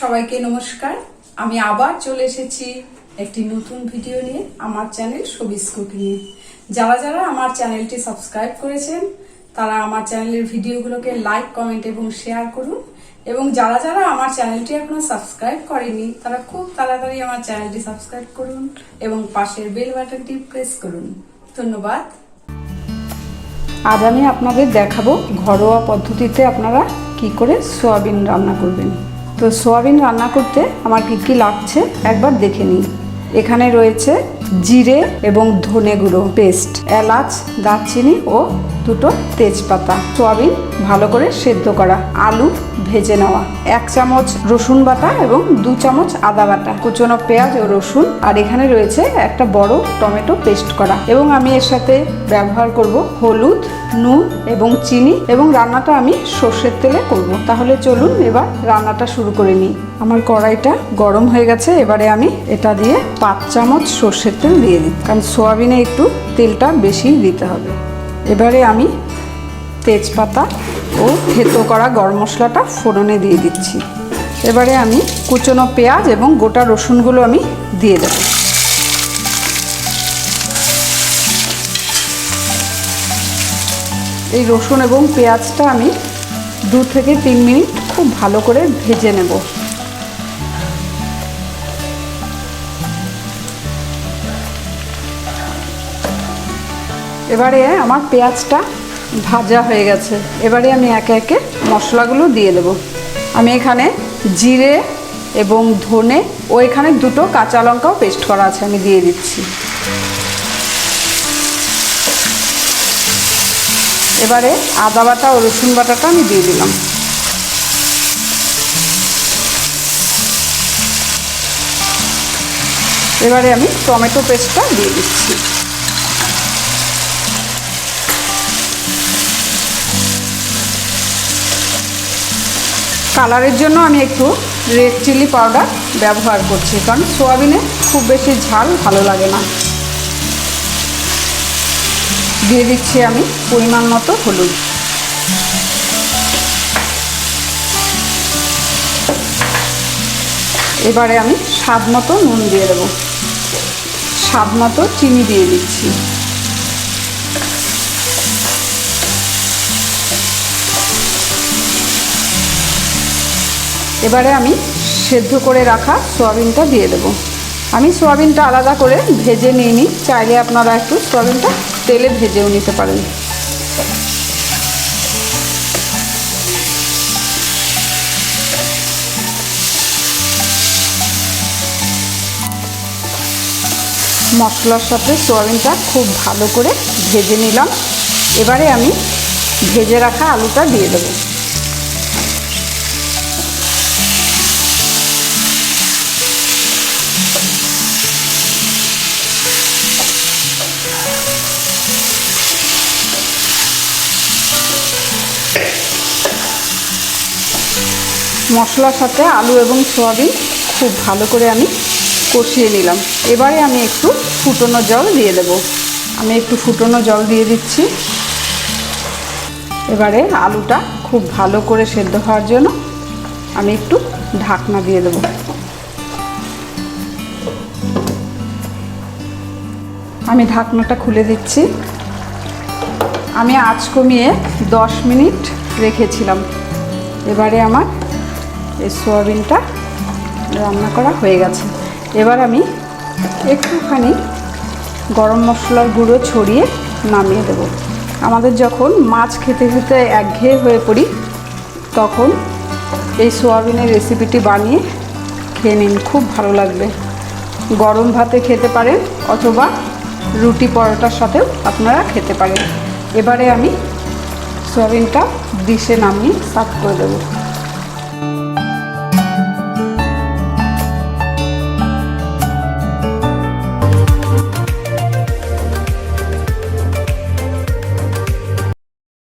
সবাইকে নমস্কার। আমি আবার চলে এসেছি একটি নতুন ভিডিও নিয়ে আমার চ্যানেল সবিস নিয়ে। যারা যারা আমার চ্যানেলটি সাবস্ক্রাইব করেছেন, তারা আমার চ্যানেলের ভিডিওগুলোকে লাইক, কমেন্ট এবং শেয়ার করুন। এবং যারা যারা আমার চ্যানেলটি এখনও সাবস্ক্রাইব করেনি, তারা খুব তাড়াতাড়ি আমার চ্যানেলটি সাবস্ক্রাইব করুন এবং পাশের বেল বাটনটি প্রেস করুন। ধন্যবাদ। আজ আমি আপনাদের দেখাবো ঘরোয়া পদ্ধতিতে আপনারা কি করে সোয়াবিন রান্না করবেন। তো সোয়াবিন রান্না করতে আমার কী কী লাগছে একবার দেখে নিই। এখানে রয়েছে জিরে এবং ধনে গুঁড়ো পেস্ট, এলাচ, দারচিনি ও দুটো তেজপাতা। সোয়াবিন ভালো করে সেদ্ধ করা, আলু ভেজে নেওয়া, এক চামচ রসুন বাটা এবং দু চামচ আদা বাটা, কুচনো পেঁয়াজ ও রসুন, আর এখানে রয়েছে একটা বড় টমেটো পেস্ট করা। এবং আমি এর সাথে ব্যবহার করব হলুদ নুন এবং চিনি এবং রান্নাটা আমি সর্ষের তেলে করব। তাহলে চলুন এবার রান্নাটা শুরু করে নিই। আমার কড়াইটা গরম হয়ে গেছে, এবারে আমি এটা দিয়ে পাঁচ চামচ সর্ষের তেল দিয়ে দিই। কারণ সোয়াবিনে একটু তেলটা বেশি দিতে হবে। এবারে আমি তেজপাতা ও থেতো করা গরম মশলাটা ফোড়নে দিয়ে দিচ্ছি। এবারে আমি কুচনো পেঁয়াজ এবং গোটা রসুনগুলো আমি দিয়ে দেবো। এই রসুন এবং পেঁয়াজটা আমি দু থেকে তিন মিনিট খুব ভালো করে ভেজে নেব। এবারে আমার পেঁয়াজটা ভাজা হয়ে গেছে। এবারে আমি একে একে মশলাগুলো দিয়ে দেবো। আমি এখানে জিরে এবং ধনে ও এখানে দুটো কাঁচা লঙ্কাও পেস্ট করা আছে, আমি দিয়ে দিচ্ছি। এবারে আদা বাটা ও রসুন বাটাটা আমি দিয়ে দিলাম। এবারে আমি টমেটো পেস্টটা দিয়ে দিচ্ছি। কালারের জন্য আমি একটু রেড চিলি পাউডার ব্যবহার করছি, কারণ সোয়াবিনে খুব বেশি ঝাল ভালো লাগে না। দিয়ে দিচ্ছি আমি পরিমাণ মতো হলুদ। এবারে আমি স্বাদ মতো নুন দিয়ে দেবো। স্বাদ মতো চিনি দিয়ে দিচ্ছি। এবারে আমি সেদ্ধ করে রাখা সোয়াবিনটা দিয়ে দেবো। আমি সোয়াবিনটা আলাদা করে ভেজে নিয়ে নিই চাইলে আপনারা একটু সোয়াবিনটা তেলে ভেজেও নিতে পারেন। মশলার সাথে সোয়াবিনটা খুব ভালো করে ভেজে নিলাম। এবারে আমি ভেজে রাখা আলুটা দিয়ে দেবো। মশলার সাথে আলু এবং সয়াবিন খুব ভালো করে আমি কষিয়ে নিলাম। এবারে আমি একটু ফুটনো জল দিয়ে দেব। আমি একটু ফুটনো জল দিয়ে দিচ্ছি। এবারে আলুটা খুব ভালো করে সেদ্ধ হওয়ার জন্য আমি একটু ঢাকনা দিয়ে দেব। আমি ঢাকনাটা খুলে দিচ্ছি। আমি আঁচ কমিয়ে দশ মিনিট রেখেছিলাম। এবারে আমার এই সোয়াবিনটা রান্না করা হয়ে গেছে। এবার আমি একটুখানি গরম মশলার গুঁড়ো ছড়িয়ে নামিয়ে দেব। আমাদের যখন মাছ খেতে খেতে একঘেয়ে হয়ে পড়ি, তখন এই সোয়াবিনের রেসিপিটি বানিয়ে খেয়ে নিন, খুব ভালো লাগবে। গরম ভাতে খেতে পারেন অথবা রুটি পরোটার সাথেও আপনারা খেতে পারেন। এবারে আমি সোয়াবিনটা ডিশে নামিয়ে সার্ভ করে দেবো।